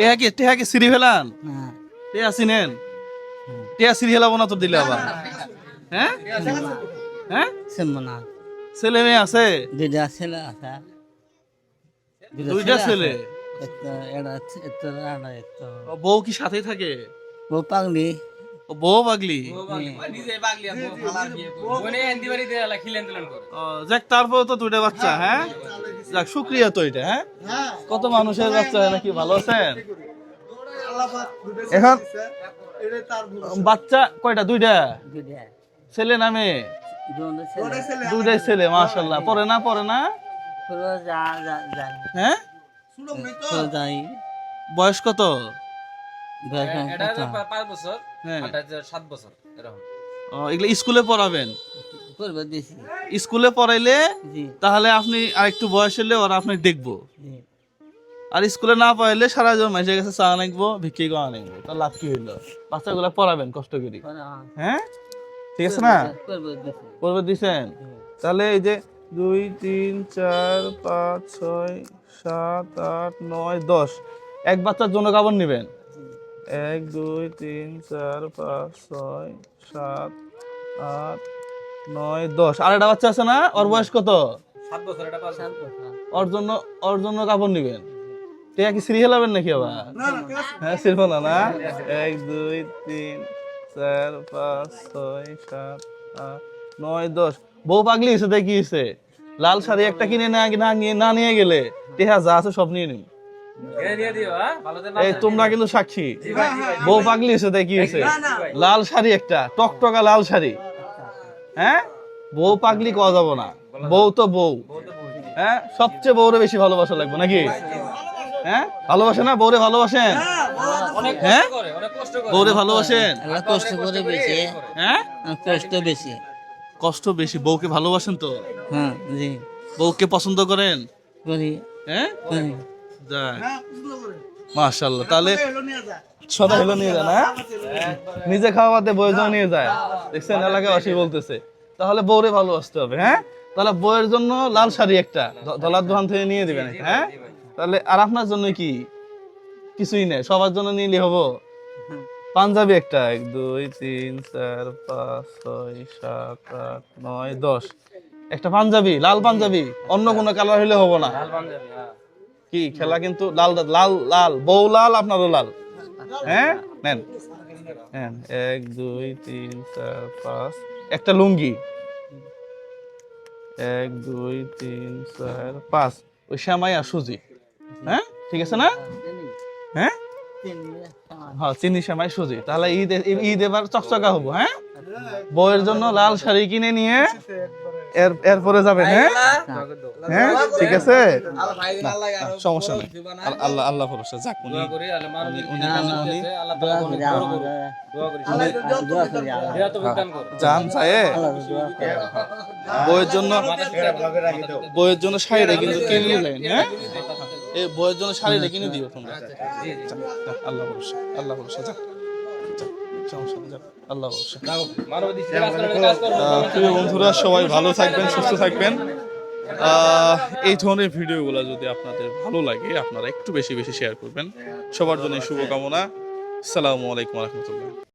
টেহা কি টেহা কি সিঁড়ি ফেলান। টেহা চিনেন টেহা সিঁড়ি ফেলাবো না তো দিলে আবার। হ্যাঁ? হ্যাঁ? না। ছেলে মেয়ে আছে? দুইটা ছেলে আছে। দুইটা ছেলে বউ কি সাথে থাকে? বউ পাগলি। বউ পাগলি? ও, যাক তারপর তো দুইটা বাচ্চা হ্যাঁ। যাক শুক্রিয়া তো এটা হ্যাঁ? কত মানুষের বাচ্চা নাকি ভালো আছেন? এখন বাচ্চা কয়টা দুইটা? দুইটা। ছেলে নামে দুইটাই ছেলে মাশাল্লাহ পড়ে না পরে না? পুরো যা যা যাই হ্যাঁ? বয়স কত? বয়স এটা পাঁচ বছর হ্যাঁ। সাত বছর এরকম। ও, এগুলো স্কুলে পড়াবেন? স্কুলে পড়াইলে তাহলে আপনি আরেকটু বয়স হলে ওরা আপনি দেখব। আর স্কুলে না পড়াইলে সারা জীবন মানুষের কাছে চা নাকবো ভিক্ষি করা নাকবো তার লাভ কি হইল? বাচ্চাগুলো পড়াবেন কষ্ট করি। হ্যাঁ। ঠিক আছে না? করব দিছি। দিছেন? তাহলে এই যে দুই তিন চার পাঁচ ছয় সাত আট নয় দশ এক বাচ্চার জন্য কাপড় নেবেন। এক দুই তিন চার পাঁচ ছয় সাত আট নয় দশ। আর একটা বাচ্চা আছে না? ওর বয়স কত? ওর জন্য ওর জন্য কাপড় নেবেন। টিয়া কি সিরিয়াল হবেন নাকি আবার? হ্যাঁ সিরবো না না এক দুই তিন চার পাঁচ ছয় সাত আট নয় দশ। বউ পাগলি হয়েছে তাই কি হয়েছে। লাল শাড়ি একটা কিনে না না নিয়ে না নিয়ে গেলে টেহা যা আছে সব নিয়ে নিন। হ্যাঁ? এই তোমরা কিন্তু সাক্ষী। বউ পাগলি হয়েছে। তাই কি হয়েছে লাল শাড়ি একটা টকটকা লাল শাড়ি। হ্যাঁ? বউ পাগলি কওয়া যাব না। বউ তো বউ। হ্যাঁ? সবচেয়ে বউরে বেশি ভালোবাসা লাগবে নাকি? হ্যাঁ? ভালোবাসে না? বউরে ভালোবাসেন? হ্যাঁ কষ্ট করে অনেক কষ্ট করে। বউরে ভালোবাসেন? কষ্ট করে বেশি। হ্যাঁ? কষ্ট বেশি। কষ্ট বেশি। বউকে ভালোবাসেন তো? হ্যাঁ জি। বউকে পছন্দ করেন? করি। হ্যাঁ? মাশাল্লাহ তাহলে হলো নিয়ে যায়। না? নিজে খাওয়া বাদে বউয়ের জন্য নিয়ে যায়। দেখছেন এলাকায় অসি বলতেছে। তাহলে বউরে ভালোবাসতে হবে হ্যাঁ? তাহলে বউয়ের জন্য লাল শাড়ি একটা দলার দোকান থেকে নিয়ে দিবেন হ্যাঁ? তাহলে আর আপনার জন্য কি? কিছুই নেই সবার জন্য নিলে হব? পাঞ্জাবি একটা এক দুই তিন চার পাঁচ ছয় সাত আট নয় দশ। একটা পাঞ্জাবি লাল পাঞ্জাবি অন্য কোনো কালার হলে হব না। লাল পাঞ্জাবি হ্যাঁ। কি খেলা কিন্তু লাল লাল লাল, বউ লাল, আপনারও লাল। হ্যাঁ? নেন। এক, দুই, তিন, চার, পাঁচ। একটা লুঙ্গি। এক, দুই, তিন, চার, পাঁচ। ওই শ্যামাই আর সুজি। হ্যাঁ? ঠিক আছে না? হ্যাঁ? হ্যাঁ চিনি, শ্যামাই, সুজি। তাহলে ঈদ ঈদ এবার চকচকা হব হ্যাঁ? বউয়ের জন্য লাল শাড়ি কিনে নিয়ে এর এরপরে যাবেন হ্যাঁ? হ্যাঁ? ঠিক আছে? সমস্যা নেই। আল্লাহ আল্লাহ ভরসা যাক উনি কর জান চায়ে বইয়ের জন্য বইয়ের জন্য শাড়িটা কিন্তু কিনে নিয়ে যাবেন হ্যাঁ এই বইয়ের জন্য শাড়িটা কিনে দিও তোমরা। যাক, যাক, আল্লাহ ভরসা আল্লাহ ভরসা যাক। আল্লাহ প্রিয় বন্ধুরা সবাই ভালো থাকবেন সুস্থ থাকবেন। আহ, এই ধরনের ভিডিওগুলো যদি আপনাদের ভালো লাগে আপনারা একটু বেশি বেশি শেয়ার করবেন। সবার জন্য শুভকামনা। আসসালামু আলাইকুম রহমতুল্লাহ।